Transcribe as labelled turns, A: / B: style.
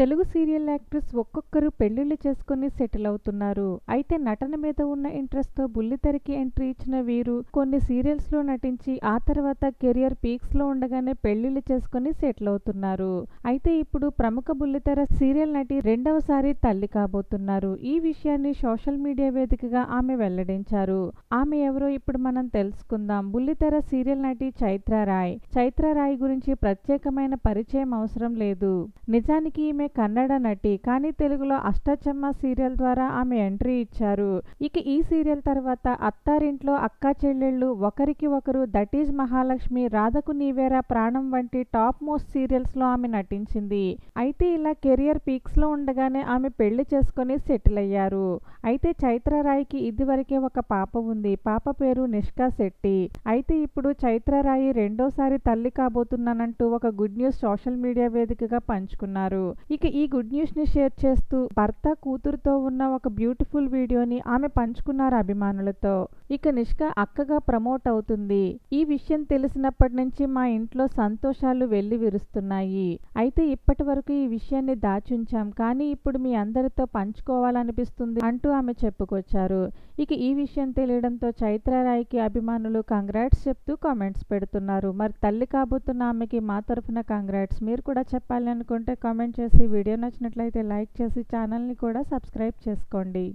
A: Telugu serial actress ఒక్కొక్కరు పెళ్ళిళ్ళు చేసుకుని సెటిల్ అవుతున్నారు. అయితే నటన మీద ఉన్న ఇంట్రెస్ట్తో బుల్లితెరకి ఎంట్రీ ఇచ్చిన వీరు కొన్ని సీరియల్స్లో నటించి ఆ తర్వాత కెరియర్ పీక్స్లో ఉండగానే పెళ్ళిళ్ళు చేసుకుని సెటిల్ అవుతున్నారు. అయితే ఇప్పుడు ప్రముఖ బుల్లితెర సీరియల్ నటి రెండవసారి తల్లి కాబోతున్నారు. ఈ విషయాన్ని సోషల్ మీడియా వేదికగా ఆమె వెల్లడించారు. ఆమె ఎవరో ఇప్పుడు మనం తెలుసుకుందాం. బుల్లితెర సీరియల్ నటి చైత్ర రాయ్. చైత్ర రాయ్ గురించి ప్రత్యేకమైన పరిచయం అవసరం లేదు. నిజానికి ఈమె కన్నడ నటి కానీ తెలుగులో అష్టచమ్మ సీరియల్ ద్వారా ఆమె ఎంట్రీ ఇచ్చారు. ఇక ఈ సీరియల్ తర్వాత అత్తారింట్లో అక్కా చెల్లెళ్ళు ఒకరికి ఒకరు దట్ ఈజ్ మహాలక్ష్మి రాధకు నీవేరా ప్రాణం వంటి టాప్ మోస్ట్ సీరియల్స్లో ఆమె నటించింది. అయితే ఇలా కెరియర్ పీక్స్లో ఉండగానే ఆమె పెళ్ళి చేసుకుని సెటిల్ అయ్యారు. అయితే చైత్రరాయికి ఇదివరకే ఒక పాప ఉంది. పాప పేరు నిష్కా శెట్టి. అయితే ఇప్పుడు చైత్రరాయి రెండోసారి తల్లి కాబోతున్నానంటూ ఒక గుడ్ న్యూస్ సోషల్ మీడియా వేదికగా పంచుకున్నారు. ఇక ఈ గుడ్ న్యూస్ని షేర్ చేస్తూ భర్త కూతురుతో ఉన్న ఒక బ్యూటిఫుల్ వీడియోని ఆమె పంచుకున్నారు అభిమానులతో. ఇక నిష్క అక్కగా ప్రమోట్ అవుతుంది. ఈ విషయం తెలిసినప్పటి నుంచి మా ఇంట్లో సంతోషాలు వెళ్ళి విరుస్తున్నాయి. అయితే ఇప్పటి వరకు ఈ విషయాన్ని దాచుంచాం కానీ ఇప్పుడు మీ అందరితో పంచుకోవాలనిపిస్తుంది అంటూ ఆమె చెప్పుకొచ్చారు. ఇక ఈ విషయం తెలియడంతో చైత్రరాయికి అభిమానులు కంగ్రాట్స్ చెప్తూ కామెంట్స్ పెడుతున్నారు. మరి తల్లి కాబోతున్న ఆమెకి మా తరఫున కంగ్రాట్స్ మీరు కూడా చెప్పాలి అనుకుంటే కామెంట్ చేసి వీడియో నచ్చినట్లయితే లైక్ చేసి ఛానల్ని కూడా సబ్స్క్రైబ్ చేసుకోండి.